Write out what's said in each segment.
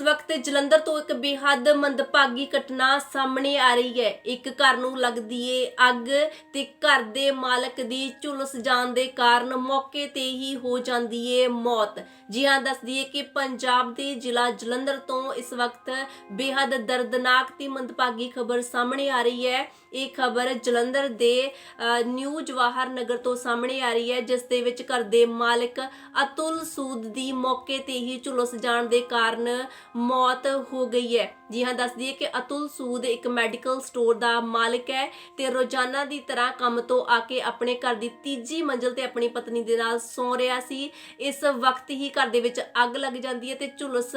ਇਸ ਵਕਤ ਜਲੰਧਰ ਤੋਂ ਇੱਕ ਬੇਹੱਦ ਮੰਦਭਾਗੀ ਘਟਨਾ ਸਾਹਮਣੇ ਆ ਰਹੀ ਹੈ। ਇੱਕ ਘਰ ਨੂੰ ਲੱਗਦੀ ਏ ਅੱਗ ਤੇ ਘਰ ਦੇ ਮਾਲਕ ਦੀ ਝੁਲਸ ਜਾਣ ਦੇ ਕਾਰਨ ਮੌਕੇ ਤੇ ਹੀ ਹੋ ਜਾਂਦੀ ਏ ਮੌਤ। ਜੀ ਹਾਂ ਦੱਸਦੀ ਏ ਕਿ ਪੰਜਾਬ ਦੇ ਜ਼ਿਲ੍ਹਾ ਜਲੰਧਰ ਤੋਂ ਇਸ ਵਕਤ ਬੇਹੱਦ ਦਰਦਨਾਕ ਤੇ ਮੰਦਭਾਗੀ ਖਬਰ ਸਾਹਮਣੇ ਆ ਰਹੀ ਹੈ। ਇਹ ਖਬਰ ਜਲੰਧਰ ਦੇ ਅ, ਨਿਊ ਜਵਾਹਰ ਨਗਰ ਤੋਂ ਸਾਹਮਣੇ ਆ ਰਹੀ ਹੈ ਜਿਸ ਦੇ ਵਿੱਚ ਘਰ ਦੇ ਮਾਲਕ ਅਤੁਲ ਸੂਦ ਦੀ ਮੌਕੇ ਤੇ ਹੀ ਝੁਲਸ ਜਾਣ ਦੇ ਕਾਰਨ ਮੌਤ ਹੋ ਗਈ ਹੈ। ਜੀ ਹਾਂ ਦੱਸਦੀ ਹੈ ਕਿ ਅਤੁਲ ਸੂਦ ਇੱਕ ਮੈਡੀਕਲ ਸਟੋਰ ਦਾ ਮਾਲਕ ਹੈ ਤੇ ਰੋਜ਼ਾਨਾ ਦੀ ਤਰ੍ਹਾਂ ਕੰਮ ਤੋਂ ਆ ਕੇ ਆਪਣੇ ਘਰ ਦੀ ਤੀਜੀ ਮੰਜ਼ਲ ਤੇ ਆਪਣੀ ਪਤਨੀ ਦੇ ਨਾਲ ਸੌਂ ਰਿਹਾ ਸੀ। ਇਸ ਵਕਤ ਹੀ ਘਰ ਦੇ ਵਿੱਚ ਅੱਗ ਲੱਗ ਜਾਂਦੀ ਹੈ ਤੇ ਝੁਲਸ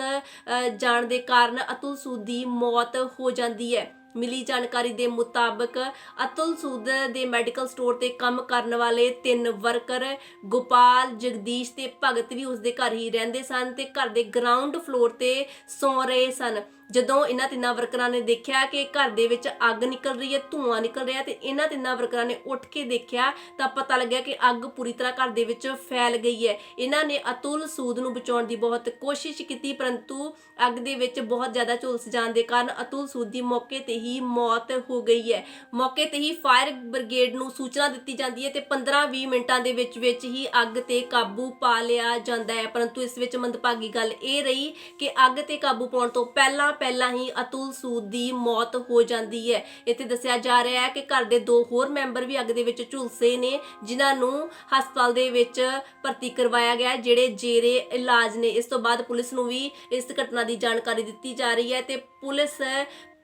ਜਾਣ ਦੇ ਕਾਰਨ ਅਤੁਲ ਸੂਦ ਦੀ ਮੌਤ ਹੋ ਜਾਂਦੀ ਹੈ। ਮਿਲੀ ਜਾਣਕਾਰੀ ਦੇ ਮੁਤਾਬਕ ਅਤੁਲ ਸੂਦ ਦੇ ਮੈਡੀਕਲ ਸਟੋਰ ਤੇ ਕੰਮ ਕਰਨ ਵਾਲੇ ਤਿੰਨ ਵਰਕਰ ਗੋਪਾਲ, ਜਗਦੀਸ਼ ਤੇ ਭਗਤ ਵੀ ਉਸ ਦੇ ਘਰ ਹੀ ਰਹਿੰਦੇ ਸਨ ਤੇ ਘਰ ਦੇ ਗਰਾਊਂਡ ਫਲੋਰ ਤੇ ਸੌ ਰਹੇ ਸਨ। ਜਦੋਂ ਇਹਨਾਂ ਤਿੰਨਾਂ ਵਰਕਰਾਂ ਨੇ ਦੇਖਿਆ ਕਿ ਘਰ ਦੇ ਵਿੱਚ ਅੱਗ ਨਿਕਲ ਰਹੀ ਹੈ, ਧੂਆਂ ਨਿਕਲ ਰਿਹਾ ਤੇ ਇਹਨਾਂ ਤਿੰਨਾਂ ਵਰਕਰਾਂ ਨੇ ਉੱਠ ਕੇ ਦੇਖਿਆ ਤਾਂ ਪਤਾ ਲੱਗਿਆ ਕਿ ਅੱਗ ਪੂਰੀ ਤਰ੍ਹਾਂ ਘਰ ਦੇ ਵਿੱਚ ਫੈਲ ਗਈ ਹੈ। ਇਹਨਾਂ ਨੇ ਅਤੁਲ ਸੂਦ ਨੂੰ ਬਚਾਉਣ ਦੀ ਬਹੁਤ ਕੋਸ਼ਿਸ਼ ਕੀਤੀ, ਪਰੰਤੂ ਅੱਗ ਦੇ ਵਿੱਚ ਬਹੁਤ ਜ਼ਿਆਦਾ ਝੁਲਸ ਜਾਣ ਦੇ ਕਾਰਨ ਅਤੁਲ ਸੂਦ ਦੀ ਮੌਕੇ ਤੇ ਹੀ ਮੌਤ ਹੋ ਗਈ ਹੈ। ਮੌਕੇ ਤੇ ਹੀ ਫਾਇਰ ਬ੍ਰਿਗੇਡ ਨੂੰ ਸੂਚਨਾ ਦਿੱਤੀ ਜਾਂਦੀ ਹੈ ਤੇ 15-20 ਮਿੰਟਾਂ ਦੇ ਵਿੱਚ ਵਿੱਚ ਹੀ ਅੱਗ ਤੇ ਕਾਬੂ ਪਾ ਲਿਆ ਜਾਂਦਾ ਹੈ। ਪਰੰਤੂ ਇਸ ਵਿੱਚ ਮੰਦਭਾਗੀ ਗੱਲ ਇਹ ਰਹੀ ਕਿ ਅੱਗ ਤੇ ਕਾਬੂ ਪਾਉਣ ਤੋਂ ਪਹਿਲਾਂ ਪਹਿਲਾਂ ਹੀ ਅਤੁਲ ਸੂਦ ਦੀ ਮੌਤ ਹੋ ਜਾਂਦੀ ਹੈ। ਇੱਥੇ ਦੱਸਿਆ ਜਾ ਰਿਹਾ ਹੈ ਕਿ ਘਰ ਦੇ ਦੋ ਹੋਰ ਮੈਂਬਰ ਵੀ ਅੱਗ ਦੇ ਵਿੱਚ ਝੁਲਸੇ ਨੇ, ਜਿਨ੍ਹਾਂ ਨੂੰ ਹਸਪਤਾਲ ਦੇ ਵਿੱਚ ਭਰਤੀ ਕਰਵਾਇਆ ਗਿਆ ਜਿਹੜੇ ਜੇਰੇ ਇਲਾਜ ਨੇ। ਇਸ ਤੋਂ ਬਾਅਦ ਪੁਲਿਸ ਨੂੰ ਵੀ ਇਸ ਘਟਨਾ ਦੀ ਜਾਣਕਾਰੀ ਦਿੱਤੀ ਜਾ ਰਹੀ ਹੈ ਤੇ ਪੁਲਿਸ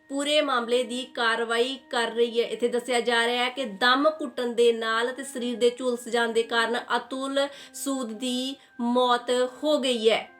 ਪੂਰੇ ਮਾਮਲੇ ਦੀ ਕਾਰਵਾਈ ਕਰ ਰਹੀ ਹੈ। ਇੱਥੇ ਦੱਸਿਆ ਜਾ ਰਿਹਾ ਹੈ ਕਿ ਦਮ ਘੁੱਟਣ ਦੇ ਨਾਲ ਤੇ ਸਰੀਰ ਦੇ ਝੁਲਸ ਜਾਣ ਦੇ ਕਾਰਨ ਅਤੁਲ ਸੂਦ ਦੀ ਮੌਤ ਹੋ ਗਈ ਹੈ।